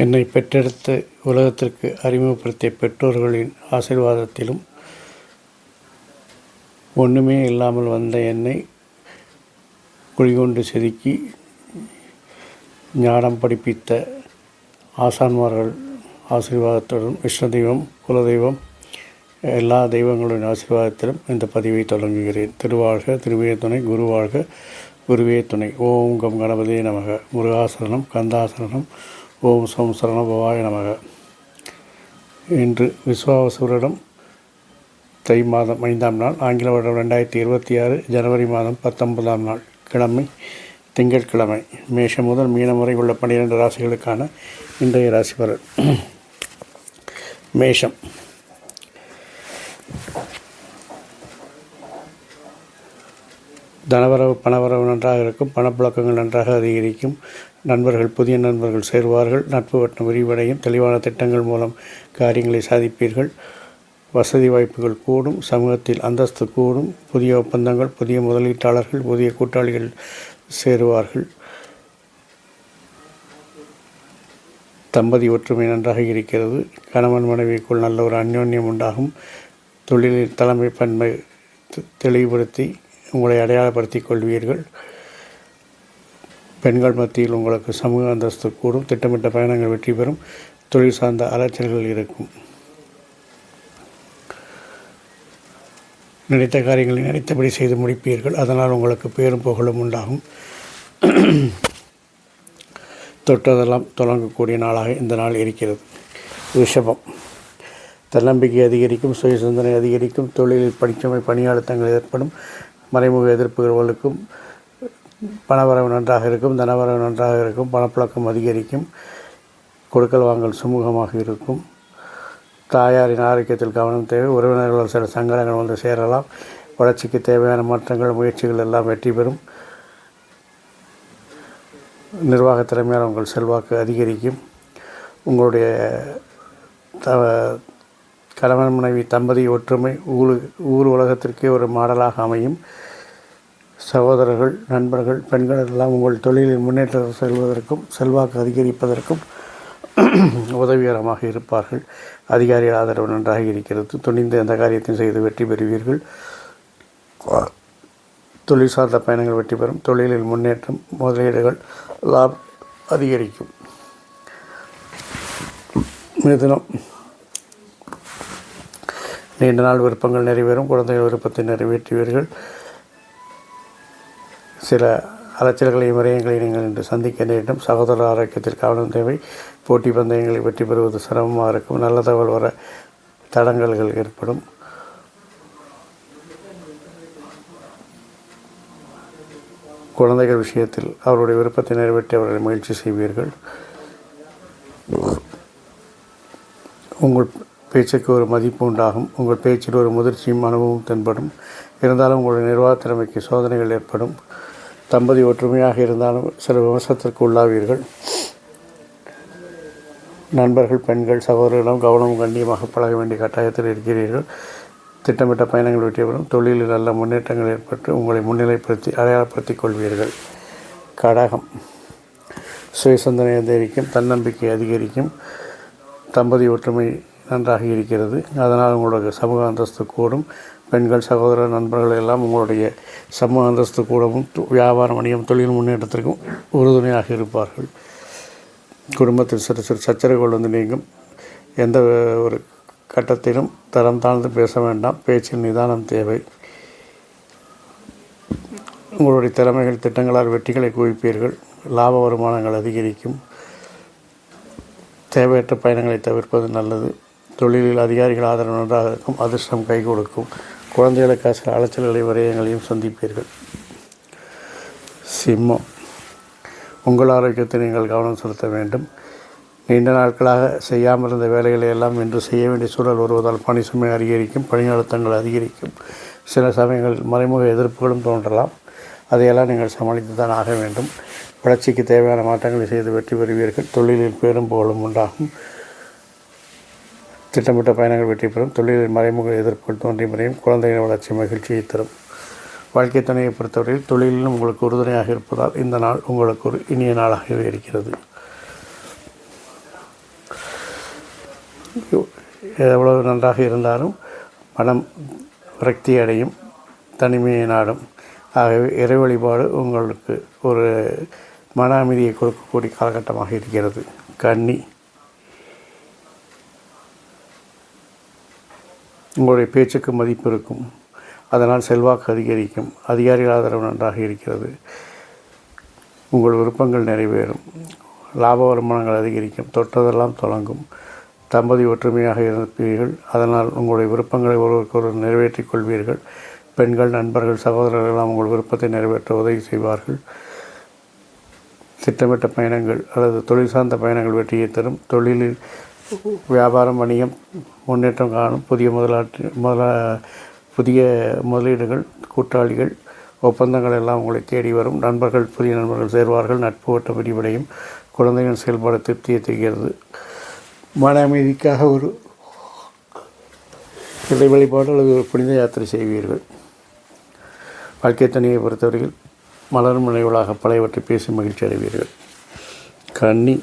என்னை பெற்றெடுத்து உலகத்திற்கு அறிமுகப்படுத்திய பெற்றோர்களின் ஆசீர்வாதத்திலும் ஒன்றுமே இல்லாமல் வந்த என்னை குழிகொண்டு செதுக்கி ஞானம் படிப்பித்த ஆசான்மார்கள் ஆசீர்வாதத்துடன் விஷ்ணு தெய்வம் குலதெய்வம் எல்லா தெய்வங்களுடைய ஆசீர்வாதத்திலும் இந்த பதிவை தொடங்குகிறேன். திருவாழ்க திருவே துணை குருவாழ்க குருவே துணை. ஓம் கம் கணபதியே நமக. முருகாசரணம் கந்தாசரணம். ஓம் சோம் சரண பவாய நமக. இன்று விஸ்வாவசூரிடம் தை மாதம் ஐந்தாம் நாள் ஆங்கில வருடம் ரெண்டாயிரத்தி இருபத்தி ஆறு ஜனவரி மாதம் பத்தொன்பதாம் நாள் கிழமை திங்கட்கிழமை. மேஷம் முதல் மீனம் வரை உள்ள பன்னிரெண்டு ராசிகளுக்கான இன்றைய ராசி பலன் மேஷம். தனவரவு பணவரவு நன்றாக இருக்கும். பணப்புழக்கங்கள் நன்றாக அதிகரிக்கும். நண்பர்கள் புதிய நண்பர்கள் சேருவார்கள். நட்பு வட்டம் விரிவடையும். தெளிவான திட்டங்கள் மூலம் காரியங்களை சாதிப்பீர்கள். வசதி வாய்ப்புகள் கூடும். சமூகத்தில் அந்தஸ்து கூடும். புதிய ஒப்பந்தங்கள் புதிய முதலீட்டாளர்கள் புதிய கூட்டாளிகள் சேருவார்கள். தம்பதி ஒற்றுமை நன்றாக இருக்கிறது. கணவன் மனைவிக்குள் நல்ல ஒரு அந்யோன்யம் உண்டாகும். தொழிலில் தலைமை பண்பை தெ- தெளிவுபடுத்தி உங்களை அடையாளப்படுத்திக் கொள்வீர்கள். பெண்கள் மத்தியில் உங்களுக்கு சமூக அந்தஸ்து கூடும். திட்டமிட்ட பயணங்கள் வெற்றி பெறும். தொழில் சார்ந்த அலைச்சல்கள் இருக்கும். நினைத்த காரியங்களை நினைத்தபடி செய்து முடிப்பீர்கள். அதனால் உங்களுக்கு பேரும் புகழும் உண்டாகும். தொட்டதெல்லாம் தொடங்கக்கூடிய நாளாக இந்த நாள் இருக்கிறது. ரிஷபம். தன்னம்பிக்கை அதிகரிக்கும் சுய சிந்தனை அதிகரிக்கும் தொழிலில் படிச்சுமை பணியாளத்தங்கள் ஏற்படும் மறைமுக எதிர்ப்புகளுக்கும் பணவரவு நன்றாக இருக்கும் தனவரவு நன்றாக இருக்கும் பணப்புழக்கம் அதிகரிக்கும் கொடுக்கல் வாங்கல் சுமூகமாக இருக்கும். தாயாரின் ஆரோக்கியத்தில் கவனம் தேவை உறவினர்களால் சில சங்கடங்கள் வந்து சேரலாம் வளர்ச்சிக்கு தேவையான மாற்றங்கள் முயற்சிகள் எல்லாம் வெற்றி பெறும். நிர்வாக திறமையால் உங்கள் செல்வாக்கு அதிகரிக்கும். உங்களுடைய த கணவன் மனைவி தம்பதி ஒற்றுமை ஊர் ஊர் உலகத்திற்கே ஒரு மாடலாக அமையும். சகோதரர்கள் நண்பர்கள் பெண்கள் எல்லாம் உங்கள் தொழிலில் முன்னேற்றம் செல்வதற்கும் செல்வாக்கு அதிகரிப்பதற்கும் உதவிகரமாக இருப்பார்கள். அதிகாரிகள் ஆதரவு நன்றாக இருக்கிறது. துணிந்து எந்த காரியத்தையும் செய்து வெற்றி பெறுவீர்கள். தொழில் சார்ந்த பயணங்கள் வெற்றி பெறும். தொழிலில் முன்னேற்றம் முதலீடுகள் லாபம் அதிகரிக்கும். மிதுனம். நீண்ட நாள் விருப்பங்கள் நிறைவேறும் குழந்தைகள் விருப்பத்தை நிறைவேற்றுவீர்கள். சில அலைச்சல்களையும் விரயங்களையும் நீங்கள் இன்று சந்திக்க நேரிடும். சகோதர ஆரோக்கியத்தில் கவனம் தேவை. போட்டி பந்தயங்களை வெற்றி பெறுவது சிரமமாக இருக்கும். நல்ல தகவல் வர தடங்கல்கள் ஏற்படும். குழந்தைகள் விஷயத்தில் அவருடைய விருப்பத்தை நிறைவேற்றி அவர்களை மகிழ்ச்சி செய்வீர்கள். உங்கள் பேச்சுக்கு ஒரு மதிப்பு உண்டாகும். உங்கள் பேச்சில் ஒரு முதிர்ச்சியும் அனுபவம் தென்படும். இருந்தாலும் உங்களுடைய நிர்வாக திறமைக்கு சோதனைகள் ஏற்படும். தம்பதி ஒற்றுமையாக இருந்தாலும் சில விமர்சனத்திற்கு உள்ளாவீர்கள். நண்பர்கள் பெண்கள் சகோதரர்களிடம் கவனமும் கண்ணியமாக பழக வேண்டிய கட்டாயத்தில் இருக்கிறீர்கள். திட்டமிட்ட பயணங்கள் வெற்றி தொழிலில் நல்ல முன்னேற்றங்கள் ஏற்பட்டு உங்களை முன்னிலைப்படுத்தி அடையாளப்படுத்திக் கொள்வீர்கள். கடகம் சுயசந்தனை அதிகரிக்கும் தன்னம்பிக்கை அதிகரிக்கும் தம்பதி ஒற்றுமை நன்றாக இருக்கிறது. அதனால் உங்களுடைய சமூக அந்தஸ்து கூடும். பெண்கள் சகோதர நண்பர்கள் எல்லாம் உங்களுடைய சமூக அந்தஸ்து கூடவும் வியாபாரம் வணிகம் தொழில் முன்னேற்றத்திற்கும் உறுதுணையாக இருப்பார்கள். குடும்பத்தில் சிறு சிறு சச்சரவுகள் வந்து நீங்கும். எந்த ஒரு கட்டத்திலும் தரம் தாழ்ந்து பேச வேண்டாம். பேச்சில் நிதானம் தேவை. உங்களுடைய திறமைகள் திட்டங்களால் வெற்றிகளை குவிப்பீர்கள். லாப வருமானங்கள் அதிகரிக்கும். தேவையற்ற பயணங்களை தவிர்ப்பது நல்லது. தொழிலில் அதிகாரிகள் ஆதரவு நன்றாக இருக்கும். அதிர்ஷ்டம் கை கொடுக்கும். குழந்தைகளுக்காக சில அலைச்சல்களை விரயங்களையும் சந்திப்பீர்கள். சிம்மம். உங்கள் ஆரோக்கியத்தை நீங்கள் கவனம் செலுத்த வேண்டும். நீண்ட நாட்களாக செய்யாமல் இருந்த வேலைகளை எல்லாம் இன்று செய்ய வேண்டிய சூழல் வருவதால் பணி சுமை அதிகரிக்கும் பணி அழுத்தங்கள் அதிகரிக்கும். சில சமயங்களில் மறைமுக எதிர்ப்புகளும் தோன்றலாம். அதையெல்லாம் நீங்கள் சமாளித்து தான் ஆக வேண்டும். வளர்ச்சிக்கு தேவையான மாற்றங்களை செய்து வெற்றி பெறுவீர்கள். தொழிலில் பேரும் புகழும் உண்டாகும். திட்டமிட்ட பயணங்கள் வெற்றி பெறும். தொழிலில் மறைமுக எதிர்ப்புகள் தோன்றி முறையும். குழந்தைகளின் வளர்ச்சி மகிழ்ச்சியை தரும். வாழ்க்கை துணையை பொறுத்தவரையில் தொழிலிலும் உங்களுக்கு உறுதுணையாக இருப்பதால் இந்த நாள் உங்களுக்கு ஒரு இனிய நாளாகவே இருக்கிறது. எவ்வளவு நன்றாக இருந்தாலும் மனம் விரக்தி அடையும் தனிமையை நாடும் ஆகவே இறை வழிபாடு உங்களுக்கு ஒரு மன அமைதியை கொடுக்கக்கூடிய காலகட்டமாக இருக்கிறது. கன்னி. உங்களுடைய பேச்சுக்கு மதிப்பு இருக்கும். அதனால் செல்வாக்கு அதிகரிக்கும். அதிகாரிகள் ஆதரவு நன்றாக இருக்கிறது. உங்கள் விருப்பங்கள் நிறைவேறும். லாப வருமானங்கள் அதிகரிக்கும். தொட்டதெல்லாம் தொடங்கும். தம்பதி ஒற்றுமையாக இருப்பீர்கள். அதனால் உங்களுடைய விருப்பங்களை ஒருவருக்கொருவர் நிறைவேற்றிக் கொள்வீர்கள். பெண்கள் நண்பர்கள் சகோதரர்கள் எல்லாம் உங்கள் விருப்பத்தை நிறைவேற்ற உதவி செய்வார்கள். திட்டமிட்ட பயணங்கள் அல்லது தொழில் சார்ந்த பயணங்கள் வெற்றியை தரும். தொழிலில் வியாபாரம் வணிகம் முன்னேற்றம் காணும் புதிய முதலாட்டு முதலா புதிய முதலீடுகள் கூட்டாளிகள் ஒப்பந்தங்கள் எல்லாம் உங்களை தேடி வரும். நண்பர்கள் புதிய நண்பர்கள் சேர்வார்கள். நட்பு ஓட்ட விரிவடையும். குழந்தைகள் செயல்பாடு திருப்தியை தருகிறது. மன அமைதிக்காக ஒரு இறை வழிபாடு அல்லது ஒரு புனித யாத்திரை செய்வீர்கள். வாழ்க்கை தனியை பொறுத்தவரையில் மலரும் நினைவுகளாக பழையவற்றை பேசி மகிழ்ச்சி அடைவீர்கள். கண்ணி.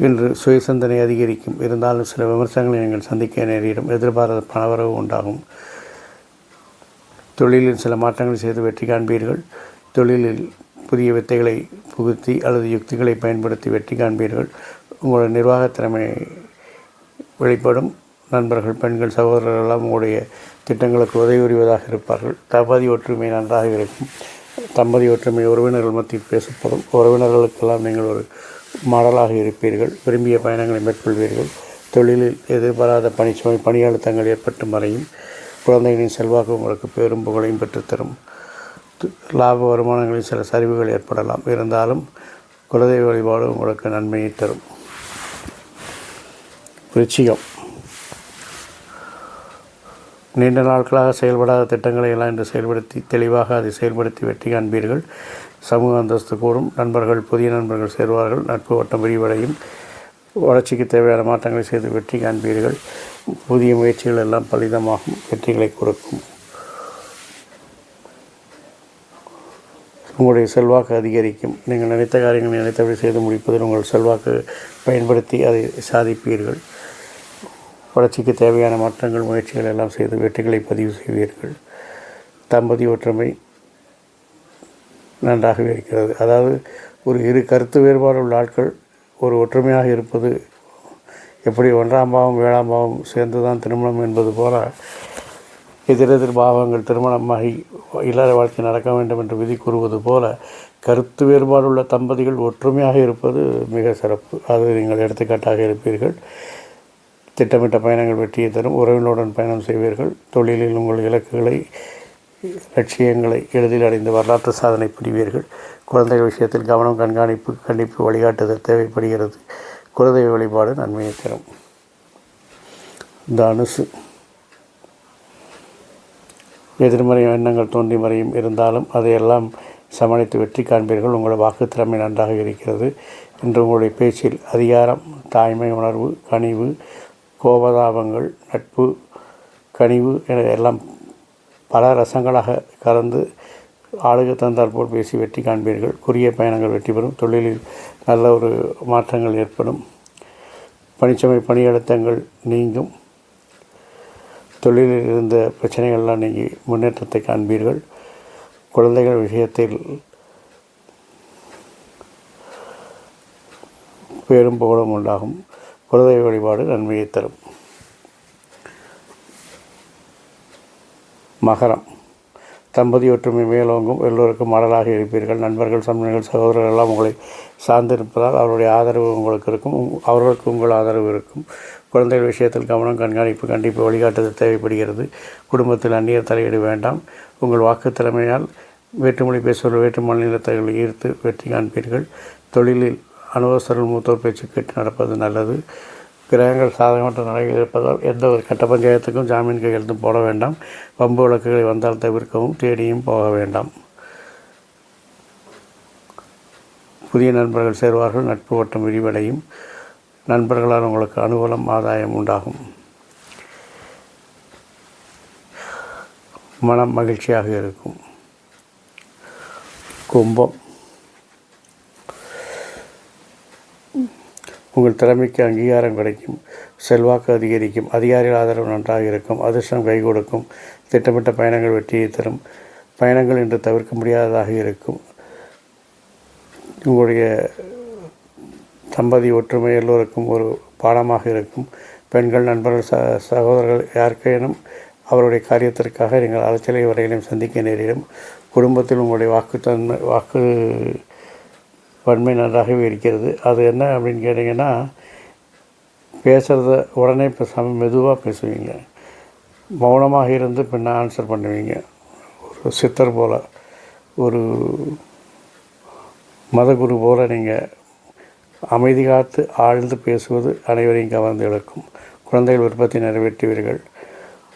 இன்று சுயசிந்தனை அதிகரிக்கும். இருந்தாலும் சில விமர்சனங்களை நீங்கள் சந்திக்க நேரிடும். எதிர்பாராத பணவரவு உண்டாகும். தொழிலில் சில மாற்றங்கள் செய்து வெற்றி காண்பீர்கள். தொழிலில் புதிய வித்தைகளை புகுத்தி அல்லது யுக்திகளை பயன்படுத்தி வெற்றி காண்பீர்கள். உங்களுடைய நிர்வாகத் திறமை வெளிப்படும். நண்பர்கள் பெண்கள் சகோதரர்கள் எல்லாம் உங்களுடைய திட்டங்களுக்கு உதவி புரிவதாக இருப்பார்கள். தம்பதி ஒற்றுமை நன்றாக இருக்கும். தம்பதி ஒற்றுமை உறவினர்கள் மத்தியில் பேசப்படும். உறவினர்களுக்கெல்லாம் நீங்கள் ஒரு மாடலாக இருப்பீர்கள். விரும்பிய பயணங்களை மேற்கொள்வீர்கள். தொழிலில் எதிர்பாராத பணிச்சுமை பணி அழுத்தங்கள் ஏற்பட்டு மறையும். குழந்தைகளின் செல்வாக்கு உங்களுக்கு பெரும் புகழையும் பெற்றுத்தரும். லாப வருமானங்களில் சில சரிவுகள் ஏற்படலாம். இருந்தாலும் குலதெய்வ வழிபாடு உங்களுக்கு நன்மையை தரும். ரிச்சிகம் நீண்ட நாட்களாக செயல்படாத திட்டங்களை எல்லாம் இன்று செயல்படுத்தி தெளிவாக அதை செயல்படுத்தி வெற்றி காண்பீர்கள். சமூக அந்தஸ்து கூடும். நண்பர்கள் புதிய நண்பர்கள் சேர்வார்கள். நட்பு வட்டம் விரிவடையும். வளர்ச்சிக்கு தேவையான மாற்றங்களை செய்து வெற்றி காண்பீர்கள். புதிய முயற்சிகள் எல்லாம் பலிதமாகும். வெற்றிகளை கொடுக்கும். உங்களுடைய செல்வாக்கு அதிகரிக்கும். நீங்கள் நினைத்த காரியங்களை நினைத்தபடி செய்து முடிப்பதில் உங்கள் செல்வாக்கு பயன்படுத்தி அதை சாதிப்பீர்கள். வளர்ச்சிக்கு தேவையான மாற்றங்கள் முயற்சிகள் எல்லாம் செய்து வெற்றிகளை பதிவு செய்வீர்கள். தம்பதி ஒற்றுமை நன்றாகவே இருக்கிறது. அதாவது ஒரு இரு கருத்து வேறுபாடு உள்ள ஆட்கள் ஒரு ஒற்றுமையாக இருப்பது எப்படி ஒன்றாம் பாவம் ஏழாம் பாவம் சேர்ந்து தான் திருமணம் என்பது போல எதிரெதிர் பாவங்கள் திருமணமாகி இல்லற வாழ்க்கை நடக்க வேண்டும் என்று விதி கூறுவது போல கருத்து வேறுபாடுள்ள தம்பதிகள் ஒற்றுமையாக இருப்பது மிக சிறப்பு. அது நீங்கள் எடுத்துக்காட்டாக இருப்பீர்கள். திட்டமிட்ட பயணங்கள் வெற்றியை தரும். உறவினருடன் பயணம் செய்வீர்கள். தொழிலில் உங்கள் இலக்குகளை லட்சியங்களை எளிதில் அடைந்து வரலாற்று சாதனை புரிவீர்கள். குழந்தைகள் விஷயத்தில் கவனம் கண்காணிப்பு கண்டிப்பு வழிகாட்டுதல் தேவைப்படுகிறது. குலதெய்வ வழிபாடு நன்மையை தரும். தனுசு. எதிர்மறை எண்ணங்கள் தோன்றி மறையும் இருந்தாலும் அதையெல்லாம் சமாளித்து வெற்றி காண்பீர்கள். உங்களோட வாக்கு திறமை நன்றாக இருக்கிறது என்று உங்களுடைய பேச்சில் அதிகாரம் தாய்மை உணர்வு கனிவு கோபதாபங்கள் நட்பு கனிவு என எல்லாம் பல ரசங்களாக கலந்து ஆளுக தந்தால் போல் பேசி வெற்றி காண்பீர்கள். குறுகிய பயணங்கள் வெற்றி பெறும். தொழிலில் நல்ல ஒரு மாற்றங்கள் ஏற்படும். பணிச்சுமை பணியழுத்தங்கள் நீங்கும். தொழிலில் இருந்த பிரச்சனைகள்லாம் நீங்கள் முன்னேற்றத்தை காண்பீர்கள். குழந்தைகள் விஷயத்தில் பேரும் புகழும் உண்டாகும். குழந்தை வழிபாடு நன்மையை தரும். மகரம். தம்பதி ஒற்றுமை மேலோங்கும் எல்லோருக்கும் மாடலாக இருப்பீர்கள். நண்பர்கள் சம்பந்தங்கள் சகோதரர்கள் எல்லாம் உங்களை சார்ந்திருப்பதால் அவருடைய ஆதரவு உங்களுக்கு இருக்கும். உங்- அவர்களுக்கு உங்கள் ஆதரவு இருக்கும். குழந்தைகள் விஷயத்தில் கவனம் கண்காணிப்பு கண்டிப்பு வழிகாட்டுதல் தேவைப்படுகிறது. குடும்பத்தில் அந்நியர் தலையீடு வேண்டாம். உங்கள் வாக்கு திறமையால் வேற்றுமொழி பேசுவோர் வேற்று மாநிலத்தவர்களை ஈர்த்து வெற்றி காண்பீர்கள். தொழிலில் அனுபவஸ்தர்கள் மூத்தோர் பேச்சு கேட்டு நடப்பது நல்லது. கிரகங்கள் சாதகமற்ற நிலையில் இருப்பதால் எந்த ஒரு கட்ட பஞ்சாயத்துக்கும் ஜாமீன் கையெழுத்தும் போட வேண்டாம். வம்பு வழக்குகளை வந்தால் தவிர்க்கவும் தேடியும் போக வேண்டாம். புதிய நண்பர்கள் சேர்வார்கள் நட்பு வட்டம் விரிவடையும். நண்பர்களால் உங்களுக்கு அனுகூலம் ஆதாயம் உண்டாகும். மனம் மகிழ்ச்சியாக இருக்கும். கும்பம். உங்கள் திறமைக்கு அங்கீகாரம் கிடைக்கும். செல்வாக்கு அதிகரிக்கும். அதிகாரிகள் ஆதரவு நன்றாக இருக்கும். அதிர்ஷ்டம் கை கொடுக்கும். திட்டமிட்ட பயணங்கள் வெற்றியை தரும். பயணங்கள் இன்று தவிர்க்க முடியாததாக இருக்கும். உங்களுடைய தம்பதி ஒற்றுமை எல்லோருக்கும் ஒரு பாடமாக இருக்கும். பெண்கள் நண்பர்கள் ச சகோதரர்கள் யாருக்கேனும் அவருடைய காரியத்திற்காக நீங்கள் அலைச்சலை வரையிலும் சந்திக்க நேரிடும். குடும்பத்தில் உங்களுடைய வாக்குத்தன்மை வாக்கு வன்மை நன்றாகவே இருக்கிறது. அது என்ன அப்படின்னு கேட்டிங்கன்னா பேசுகிறத உடனே பேசாமல் மெதுவாக பேசுவீங்க. மௌனமாக இருந்து பின்ன ஆன்சர் பண்ணுவீங்க. ஒரு சித்தர் போல் ஒரு மதகுரு போல் நீங்கள் அமைதி காத்து ஆழ்ந்து பேசுவது அனைவரையும் கவர்ந்து இழுக்கும். குழந்தைகள் விருப்பத்தை நிறைவேற்றுவீர்கள்.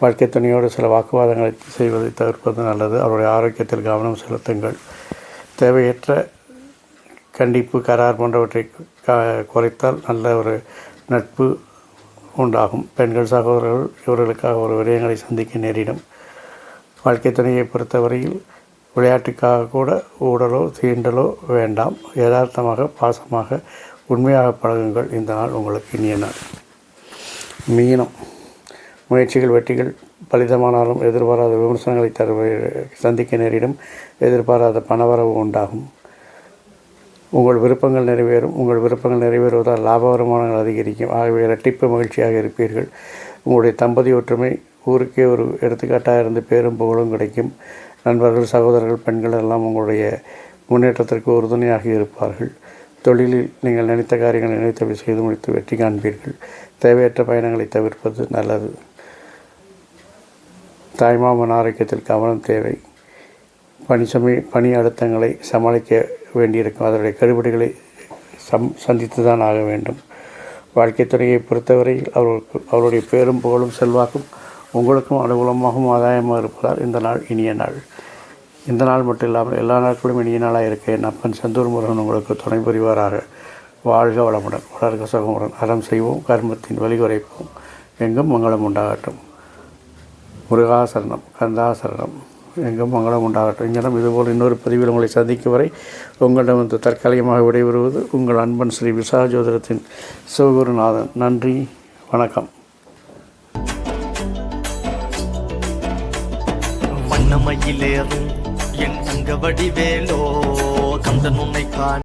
வாழ்க்கை துணையோடு சில வாக்குவாதங்களை செய்வதை தவிர்ப்பது நல்லது. அவருடைய ஆரோக்கியத்தில் கவனம் செலுத்துங்கள். தேவையற்ற கண்டிப்பு கரார் போன்றவற்றை க குறைத்தால் நல்ல ஒரு நட்பு உண்டாகும். பெண்கள் சகோதரர்கள் இவர்களுக்காக ஒரு விடயங்களை சந்திக்க நேரிடும். வாழ்க்கை துணையை பொறுத்தவரையில் விளையாட்டுக்காக கூட ஊடலோ தீண்டலோ வேண்டாம். யதார்த்தமாக பாசமாக உண்மையாக பழகுங்கள். இந்த நாள் உங்களுக்கு இனிய நாள். மீனம். முயற்சிகள் வெற்றிகள் பலிதமானாலும் எதிர்பாராத விமர்சனங்களை தரு சந்திக்க நேரிடும். எதிர்பாராத பணவரவு உண்டாகும். உங்கள் விருப்பங்கள் நிறைவேறும். உங்கள் விருப்பங்கள் நிறைவேறுவதால் லாப வருமானங்கள் அதிகரிக்கும். ஆகவே இரட்டிப்பு மகிழ்ச்சியாக இருப்பீர்கள். உங்களுடைய தம்பதி ஒற்றுமை ஊருக்கே ஒரு எடுத்துக்காட்டாக இருந்து பேரும் புகழும் கிடைக்கும். நண்பர்கள் சகோதரர்கள் பெண்கள் எல்லாம் உங்களுடைய முன்னேற்றத்திற்கு உறுதுணையாக இருப்பார்கள். தொழிலில் நீங்கள் நினைத்த காரியங்களை நினைத்தபடி செய்து முடித்து வெற்றி காண்பீர்கள். தேவையற்ற பயணங்களை தவிர்ப்பது நல்லது. தாய்மாமன் ஆரோக்கியத்தில் கவனம் தேவை. பணி சுமை பணி அழுத்தங்களை சமாளிக்க வேண்டியிருக்கும். அதனுடைய கருபடிகளை சம் சந்தித்து தான் ஆக வேண்டும். வாழ்க்கை துறையை பொறுத்தவரையில் அவர்களுக்கு அவருடைய பேரும் புகழும் செல்வாக்கும் உங்களுக்கும் அனுகூலமாகவும் ஆதாயமாக இருப்பதால் இந்த நாள் இனிய நாள். இந்த நாள் மட்டும் இல்லாமல் எல்லா நாட்களும் இனிய நாளாக இருக்க என் அப்பன் செந்தூர் முருகன் உங்களுக்கு துணை புரிவாராக. வாழ்க வளமுடன் வளர்க சுகமுடன் அறம் செய்வோம் கர்மத்தின் வழி குறைப்போம் எங்கும் மங்களம் உண்டாகட்டும். முருகாசரணம் கந்தாசரணம். எங்கும் மங்களம் உண்டாகட்டும். இங்கிடம் இதுபோல் இன்னொரு பதிவில் உங்களை சந்திக்கும் வரை உங்களிடம் வந்து தற்காலிகமாக விடைபெறுவது உங்கள் அன்பன் ஸ்ரீ விசா ஜோதிடத்தின் சிவகுருநாதன். நன்றி வணக்கம். வண்ணமயிலேறும் என் தங்க வடிவேலோ கந்தன் உன்னை காண